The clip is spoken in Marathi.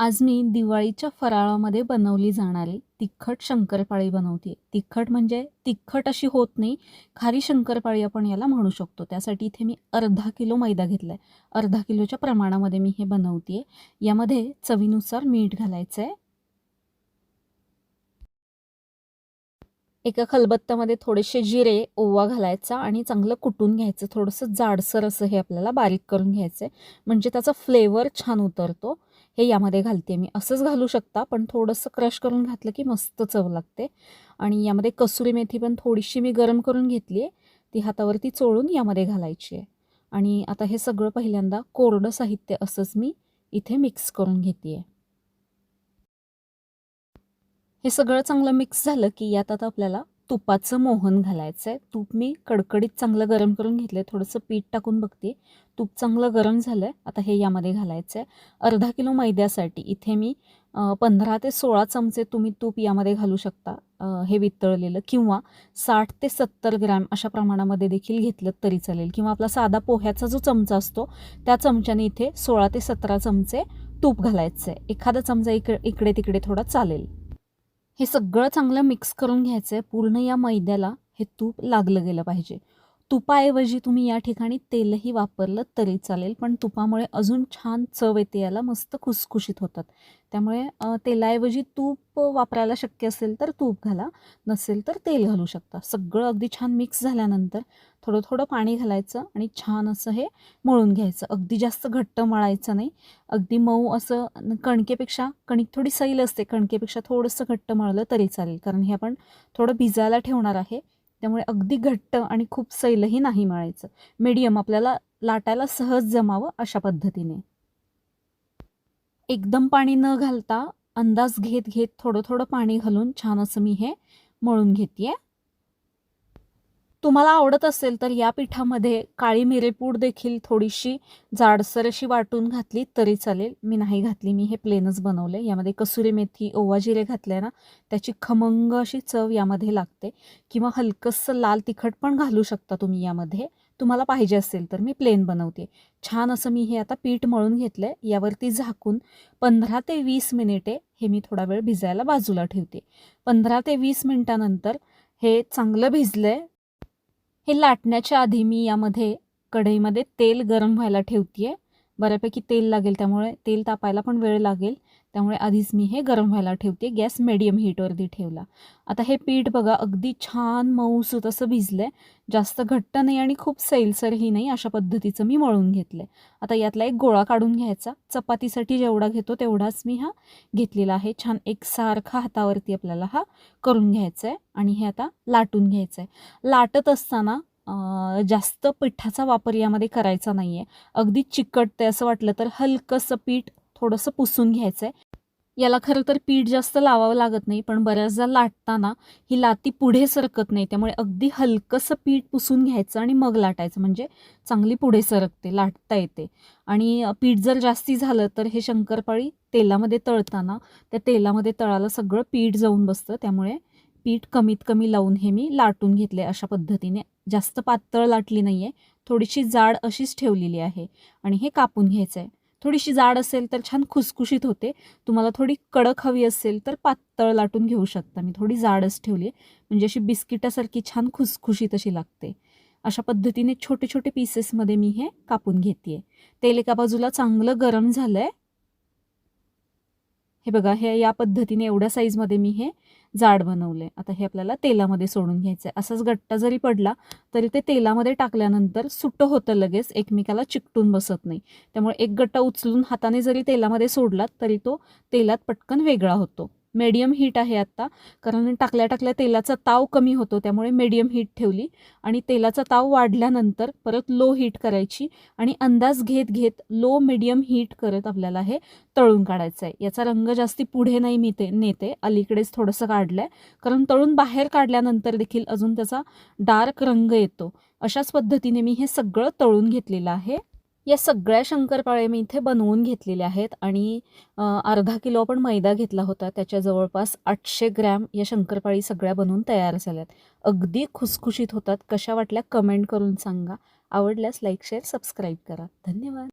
आज मी दिवाळीच्या फराळामध्ये बनवली जाणारी तिखट शंकरपाळी बनवते. तिखट म्हणजे तिखट अशी होत नाही. खारी शंकरपाळी आपण याला म्हणू शकतो. त्यासाठी इथे मी अर्धा किलो मैदा घेतला आहे अर्धा किलोच्या प्रमाणामध्ये मी हे बनवते. यामध्ये चवीनुसार मीठ घालायचं आहे एका खलबत्त्यामध्ये थोडेसे जिरे ओवा घालायचा आणि चांगलं कुटून घ्यायचं. थोडंसं जाडसर असं हे आपल्याला बारीक करून घ्यायचं आहे म्हणजे त्याचा फ्लेवर छान उतरतो. हे यामध्ये घालते मी. असंच घालू शकता पण थोडंसं क्रश करून घातलं की मस्त चव लागते. आणि यामध्ये कसुरी मेथी पण थोडीशी मी गरम करून घेतली आहे ती हातावरती चोळून यामध्ये घालायची आहे. आणि आता हे सगळं पहिल्यांदा कोरडं साहित्य असंच मी इथे मिक्स करून घेते आहे हे सगळं चांगलं मिक्स झालं की यात आता आपल्याला तुपाचं मोहन घालायचं आहे तूप मी कडकडीत चांगलं गरम करून घेतलं आहे थोडंसं पीठ टाकून बघते. तूप चांगलं गरम झालं आहे आता हे यामध्ये घालायचं आहे अर्धा किलो मैद्यासाठी इथे मी पंधरा ते सोळा चमचे तुम्ही तूप यामध्ये घालू शकता हे वितळलेलं. किंवा साठ ते सत्तर ग्रॅम अशा प्रमाणामध्ये देखील घेतलं तरी चालेल. किंवा आपला साधा पोह्याचा जो चमचा असतो त्या चमच्याने इथे सोळा ते सतरा चमचे तूप घालायचं आहे एखादा चमचा इकडे इकडे तिकडे थोडा चालेल. हे सगळं चांगलं मिक्स करून घ्यायचं आहे पूर्ण या मैद्याला हे तूप लागलं गेलं पाहिजे. तुपाऐवजी तुम्ही या ठिकाणी तेलही वापरलं तरी चालेल पण तुपामुळे अजून छान चव येते याला मस्त खुसखुशीत होतात. त्यामुळे तेलाऐवजी तूप वापरायला शक्य असेल तर तूप घाला नसेल तर तेल घालू शकता. सगळं अगदी छान मिक्स झाल्यानंतर थोडं थोडं पाणी घालायचं आणि छान असं हे मळून घ्यायचं. अगदी जास्त घट्ट मळायचं नाही. अगदी मऊ असं कणकेपेक्षा कणिक थोडी सैल असते कणकेपेक्षा थोडंसं घट्ट मळलं तरी चालेल. कारण हे आपण थोडं भिजायला ठेवणार आहे. त्यामुळे अगदी घट्ट आणि खूप सैलही नाही मळायचं. मीडियम आपल्याला लाटायला सहज जमावं अशा पद्धतीने. एकदम पाणी न घालता अंदाज घेत घेत थोडं थोडं पाणी घालून छान असं मी हे मळून घेते तुम्हाला आवडत असेल तर या पिठामध्ये काळी मिरेपूड देखील थोडीशी जाडसर अशी वाटून घातली तरी चालेल. मी नाही घातली मी हे प्लेनच बनवले यामध्ये कसुरी मेथी ओवा जिरे घातले ना त्याची खमंग अशी चव यामध्ये लागते. किंवा हलकंसं लाल तिखट पण घालू शकता तुम्ही यामध्ये. तुम्हाला पाहिजे असेल तर मी प्लेन बनवते. छान असं मी हे आता पीठ मळून घेतलं आहे यावरती झाकून पंधरा ते वीस मिनिटे हे मी थोडा वेळ भिजायला बाजूला ठेवते. पंधरा ते वीस मिनटानंतर हे चांगलं भिजलं आहे हे लाटण्याच्या आधी मी यामध्ये कढईमध्ये तेल गरम व्हायला ठेवते आहे बऱ्यापैकी तेल लागेल त्यामुळे तेल तापायला पण वेळ लागेल. त्यामुळे आधीच मी हे गरम व्हायला ठेवते गॅस मिडियम हीटवरती ठेवला. आता हे पीठ बघा अगदी छान मऊसूत असं भिजलं आहे जास्त घट्ट नाही आणि खूप सैलसरही नाही अशा पद्धतीचं मी मळून घेतलं आहे आता यातला एक गोळा काढून घ्यायचा. चपातीसाठी जेवढा घेतो तेवढाच मी हा घेतलेला आहे. छान एक सारखा हातावरती आपल्याला हा करून घ्यायचा आहे आणि हे आता लाटून घ्यायचं आहे लाटत असताना जास्त पिठाचा वापर यामध्ये करायचा नाही आहे अगदी चिकटते असं वाटलं तर हलकंसं पीठ थोडंसं पुसून घ्यायचं आहे याला खरं तर पीठ जास्त लावावं लागत नाही पण बऱ्याचदा लाटताना ही लाती पुढे सरकत नाही त्यामुळे अगदी हलकंसं पीठ पुसून घ्यायचं आणि मग लाटायचं. म्हणजे चांगली पुढे सरकते लाटता येते. आणि पीठ जर जास्ती झालं तर हे शंकरपाळी तेलामध्ये तळताना त्या तेलामध्ये तळाला सगळं पीठ जाऊन बसतं. त्यामुळे पीठ कमीत कमी लावून हे मी लाटून घेतले अशा पद्धतीने. जास्त पातळ लाटली नाही आहे थोडीशी जाड अशीच ठेवलेली आहे. आणि हे कापून घ्यायचं आहे थोडीशी जाड असेल तर छान खुसखुशीत होते. तुम्हाला थोडी कडक हवी असेल तर पातळ लाटून घेऊ शकता. मी थोडी जाडच ठेवली आहे. म्हणजे अशी बिस्किटासारखी छान खुसखुशीत अशी लागते. अशा पद्धतीने छोटे छोटे पीसेसमध्ये मी हे कापून घेते तेल एका बाजूला चांगलं गरम झालं आहे हे बघा हे या पद्धतीने एवढ्या साईजमध्ये मी हे जाड बनवले. आता हे आपल्याला तेलामध्ये सोडून घ्यायचं आहे असाच गट्टा जरी पडला तरी ते तेलामध्ये टाकल्यानंतर सुटं होतं लगेच. एकमेकाला चिकटून बसत नाही. त्यामुळे एक गट्टा उचलून हाताने जरी तेलामध्ये सोडलात तरी तो तेलात पटकन वेगळा होतो. मीडियम हीट आहे आत्ता. कारण टाकल्या टाकल्या तेलाचा ताव कमी होतो त्यामुळे मीडियम हीट ठेवली. आणि तेलाचा ताव वाढल्यानंतर परत लो हीट करायची आणि अंदाज घेत घेत लो मीडियम हीट करत आपल्याला हे तळून काढायचं आहे. याचा रंग जास्ती पुढे नाही मी ते नेते. अलीकडेच थोडंसं काढलं आहे कारण तळून बाहेर काढल्यानंतर देखील अजून त्याचा डार्क रंग येतो. अशाच पद्धतीने मी हे सगळं तळून घेतलेलं आहे. या सगळ्या शंकरपाळे मी इथे बनवून घेतलेल्या आहेत आणि अर्धा किलो आपण मैदा घेतला होता. त्याच्या जवळपास आठशे ग्रॅम या शंकरपाळी सगळ्या बनवून तयार झाल्यात. अगदी खुसखुशीत होतात. कशा वाटल्या कमेंट करून सांगा. आवडल्यास लाईक शेअर सबस्क्राईब करा. धन्यवाद.